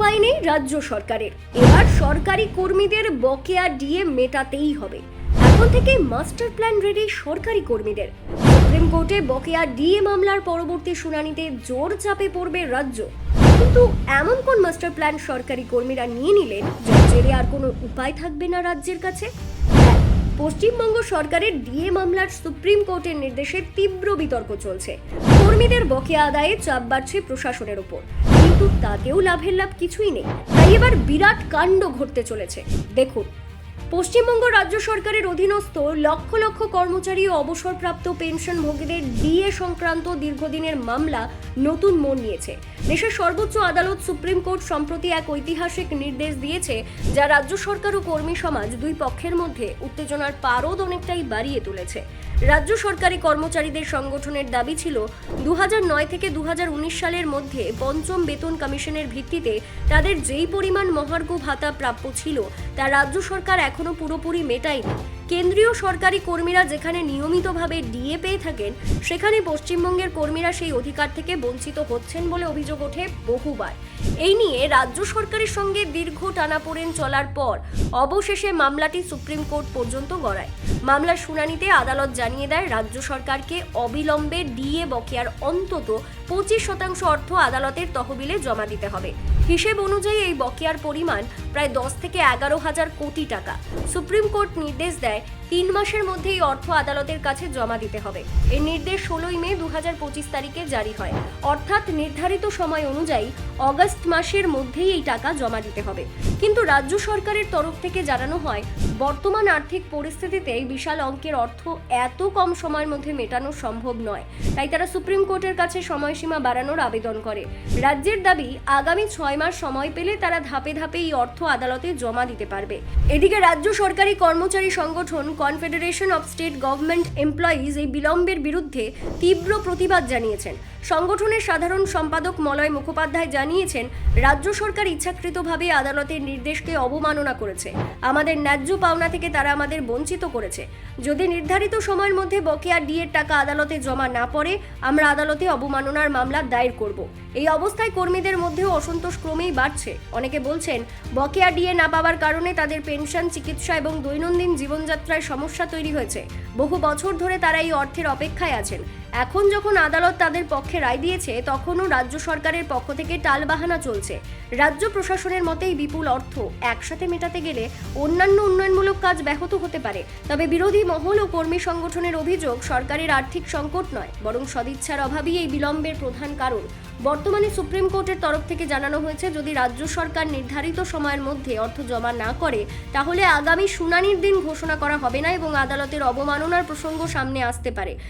উপায় নেই রাজ্য সরকারের। এবার সরকারি কর্মীদের বকেয়া ডিএ মেটাতেই হবে। এখন থেকে মাস্টার প্ল্যান রেডি সরকারি কর্মীদের। সুপ্রিম কোর্টে বকেয়া ডিএ মামলার পরবর্তী শুনানিতে জোর চাপে পড়বে রাজ্য। কিন্তু এমন কোন মাস্টার প্ল্যান সরকারি কর্মীরা নিয়ে নিলেন, যার জেরে আর কোনো উপায় থাকবে না রাজ্যের কাছে? পশ্চিমবঙ্গ সরকারের ডিএ মামলার সুপ্রিম কোর্টের নির্দেশে তীব্র বিতর্ক চলছে। কর্মীদের বকেয়া আদায়ে চাপ বাড়ছে প্রশাসনের ওপর। কিন্তু তাতেও লাভের লাভ কিছুই নেই। তাই এবার বিরাট কাণ্ড ঘটতে চলেছে। দেখুন। পশ্চিমবঙ্গ রাজ্য সরকারের অধীনস্থ লক্ষ লক্ষ কর্মচারী ও অবসরপ্রাপ্ত পেনশনভোগীদের ডিএ সংক্রান্ত দীর্ঘদিনের মামলা নতুন মোড় নিয়েছে। দেশের সর্বোচ্চ আদালত সুপ্রিম কোর্ট সম্প্রতি এক ঐতিহাসিক নির্দেশ দিয়েছে, যা রাজ্য সরকার ও কর্মী সমাজ দুই পক্ষের মধ্যে উত্তেজনার পারদ অনেকটাই বাড়িয়ে তুলেছে। রাজ্য সরকারি কর্মচারীদের সংগঠনের দাবি ছিল দু থেকে দু হাজার উনিশ সালের মধ্যে পঞ্চম বেতন কমিশনের ভিত্তিতে তাদের যেই পরিমাণ মহার্ঘ ভাতা প্রাপ্য ছিল, তা রাজ্য সরকার এখনও পুরোপুরি মেটায়নি। কেন্দ্রীয় সরকারি কর্মীরা যেখানে নিয়মিতভাবে ডিএ পেয়ে থাকেন, সেখানে পশ্চিমবঙ্গের কর্মীরা সেই অধিকার থেকে বঞ্চিত হচ্ছেন বলে অভিযোগ ওঠে বহুবার। এই নিয়ে রাজ্য সরকারের সঙ্গে দীর্ঘ টানাপোড়েন চলার পর অবশেষে মামলাটি সুপ্রিম কোর্ট পর্যন্ত গড়ায়। মামলার শুনানিতে আদালত জানিয়ে দেয়, রাজ্য সরকারকে অবিলম্বে ডিএ বকেয়ার অন্তত পঁচিশ শতাংশ অর্থ আদালতের তহবিলে জমা দিতে হবে। হিসেব অনুযায়ী এই বকেয়ার পরিমাণ প্রায় দশ থেকে এগারো হাজার কোটি টাকা। সুপ্রিম কোর্ট নির্দেশ দেয় যায় তিন মাসের মধ্যে এই অর্থ আদালতের কাছে জমা দিতে হবে। এই নির্দেশ ষোলোই মে দুহাজার পঁচিশ তারিখে জারি হয়। অর্থাৎ নির্ধারিত সময় অনুযায়ী অগস্ট মাসের মধ্যেই এই টাকা জমা দিতে হবে। কিন্তু রাজ্য সরকারের তরফ থেকে জানানো হয়, বর্তমান আর্থিক পরিস্থিতিতে এই বিশাল অঙ্কের অর্থ এত কম সময়ের মধ্যে মেটানো সম্ভব নয়। তাই তারা সুপ্রিম কোর্টের কাছে সময়সীমা বাড়ানোর আবেদন করে। রাজ্যের দাবি, আগামী ছয় মাস সময় পেলে তারা ধাপে ধাপে এই অর্থ আদালতে জমা দিতে পারবে। এদিকে রাজ্য সরকারি কর্মচারী সংগঠন confederation of state government employees এই বিলম্বের বিরুদ্ধে তীব্র প্রতিবাদ জানিয়েছেন। সংগঠনের সাধারণ সম্পাদক মলয় মুখোপাধ্যায় জানিয়েছেন, রাজ্য সরকার ইচ্ছাকৃতভাবে আদালতের নির্দেশকে অবমাননা করেছে। আমাদের ন্যায্য পাওনা থেকে তারা আমাদের বঞ্চিত করেছে। যদি নির্ধারিত সময়ের মধ্যে বকেয়া ডিএর টাকা আদালতে জমা না পড়ে, আমরা আদালতে অবমাননার মামলা দায়ের করব। এই অবস্থায় কর্মীদের মধ্যেও অসন্তোষ ক্রমেই বাড়ছে। অনেকে বলছেন, বকেয়া ডিএ না পাওয়ার কারণে তাদের পেনশন, চিকিৎসা এবং দৈনন্দিন জীবনযাত্রায় সমস্যা তৈরি হয়েছে। বহু বছর ধরে তারা এই অর্থের অপেক্ষায় আছেন। এখন যখন আদালত তাদের পক্ষে রায় দিয়েছে, তখনও রাজ্য সরকারের পক্ষ থেকে টালবাহানা চলছে। রাজ্য প্রশাসনের মতেই বিপুল অর্থ একসাথে মেটাতে গেলে অন্যান্য উন্নয়নমূলক কাজ ব্যাহত হতে পারে। তবে বিরোধী মহল ও কর্মী সংগঠনের অভিযোগ, সরকারের আর্থিক সংকট নয়, বরং সদিচ্ছার অভাবই এই বিলম্বের প্রধান কারণ। বর্তমানে সুপ্রিম কোর্টের তরফ থেকে জানানো হয়েছে, যদি রাজ্য সরকার নির্ধারিত সময়ের মধ্যে অর্থ জমা না করে, তাহলে আগামী শুনানির দিন ঘোষণা করা হবে না এবং আদালতের অবমাননার প্রসঙ্গ সামনে আসতে পারে।